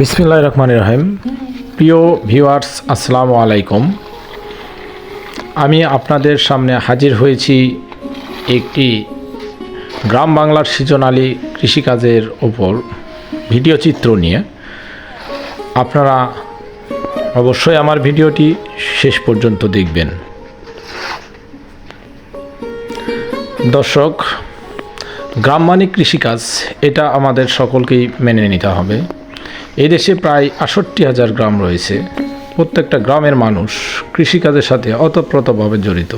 বিসমিল্লাহ রহমান রহিম। প্রিয় ভিউয়ার্স, আসসালামু আলাইকুম। আমি আপনাদের সামনে হাজির হয়েছি একটি গ্রাম বাংলার সৃজনালী কৃষিকাজের ওপর ভিডিও চিত্র নিয়ে। আপনারা অবশ্যই আমার ভিডিওটি শেষ পর্যন্ত দেখবেন। দর্শক, গ্রামমানিক কৃষিকাজ, এটা আমাদের সকলকেই মেনে নিতে হবে। এই দেশে প্রায় আষট্টি হাজার গ্রাম রয়েছে। প্রত্যেকটা গ্রামের মানুষ কৃষিকাজের সাথে অতপ্রতভাবে জড়িত।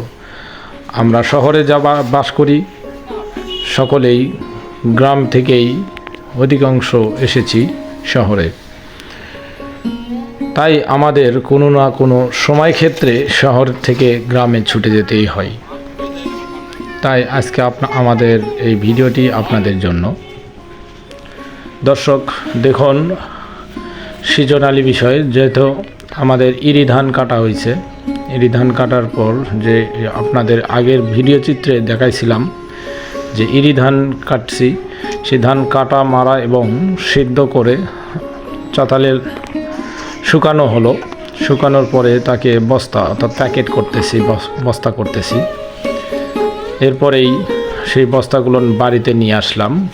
আমরা শহরে যা বাস করি, সকলেই গ্রাম থেকেই অধিকাংশ এসেছি শহরে। তাই আমাদের কোনো না কোনো সময় ক্ষেত্রে শহর থেকে গ্রামে ছুটে যেতেই হয়। তাই আজকে আপনা, আমাদের এই ভিডিওটি আপনাদের জন্য। দর্শক, দেখুন সৃজনালী বিষয় যেহেতু আমাদের ইরি ধান কাটা হয়েছে, ইরি ধান কাটার পর যে আপনাদের আগের ভিডিও চিত্রে দেখাইছিলাম যে ইরি ধান কাটছি, সেই ধান কাটা, মারা এবং সিদ্ধ করে চাতালের শুকানো হলো। শুকানোর পরে তাকে বস্তা, অর্থাৎ প্যাকেট করতেছি বস- বস্তা করতেছি। এরপরেই সেই বস্তাগুলো বাড়িতে নিয়ে আসলাম।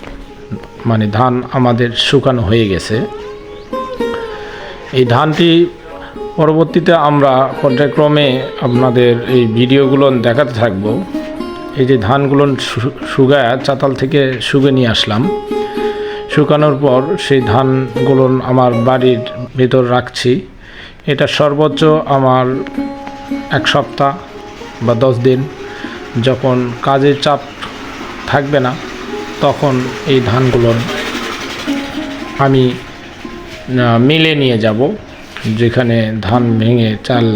মানে ধান আমাদের শুকানো হয়ে গেছে। এই ধানটি পরবর্তীতে আমরা পর্যায়ক্রমে আপনাদের এই ভিডিওগুলো দেখাতে থাকব। এই যে ধানগুলো শু- শুকায় চাতাল থেকে শুকে নিয়ে আসলাম। শুকানোর পর সেই ধানগুলো আমার বাড়ির ভেতর রাখছি। এটা সর্বোচ্চ আমার এক সপ্তাহ বা দশ দিন যখন কাজের চাপ থাকবে না, তখন এই ধানগুলো আমি মিলে নিয়ে যাব, যেখানে ধান ভেঙে চাল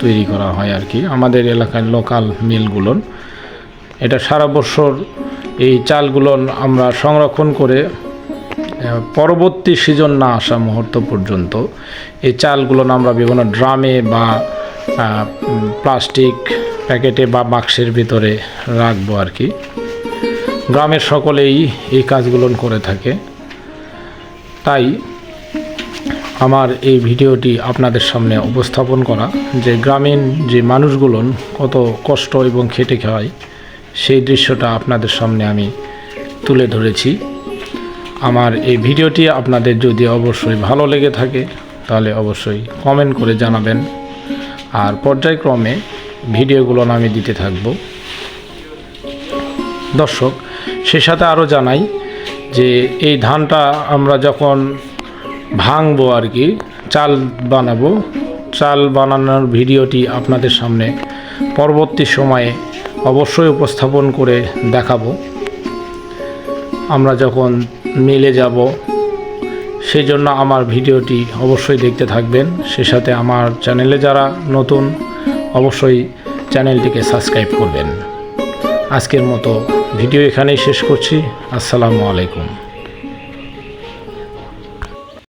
তৈরি করা হয় আর কি। আমাদের এলাকার লোকাল মিলগুলো। এটা সারা বছর এই চালগুলো আমরা সংরক্ষণ করে পরবর্তী সিজন না আসা মুহূর্ত পর্যন্ত এই চালগুলো আমরা বিভিন্ন ড্রামে বা প্লাস্টিক প্যাকেটে বা বাক্সের ভিতরে রাখব আর কি। গ্রামের সকলেই এই কাজগুলো করে থাকে। তাই আমার এই ভিডিওটি আপনাদের সামনে উপস্থাপন করা যে গ্রামীণ যে মানুষগুলো কত কষ্ট এবং খেটে খাওয়ায় সেই দৃশ্যটা আপনাদের সামনে আমি তুলে ধরেছি। আমার এই ভিডিওটি আপনাদের যদি অবশ্যই ভালো লেগে থাকে, তাহলে অবশ্যই কমেন্ট করে জানাবেন। আর পর্যায়ক্রমে ভিডিওগুলো আমি দিতে থাকব। দর্শক, সে সাথে আরও জানাই যে এই ধানটা আমরা যখন ভাঙবো আর কি, চাল বানাবো, চাল বানানোর ভিডিওটি আপনাদের সামনে পরবর্তী সময়ে অবশ্যই উপস্থাপন করে দেখাবো। আমরা যখন মিলে যাব সেই জন্য আমার ভিডিওটি অবশ্যই দেখতে থাকবেন। সে সাথে আমার চ্যানেলে যারা নতুন অবশ্যই চ্যানেলটিকে সাবস্ক্রাইব করবেন। আজকের মতো ভিডিও এখানেই শেষ করছি। আসসালামু আলাইকুম।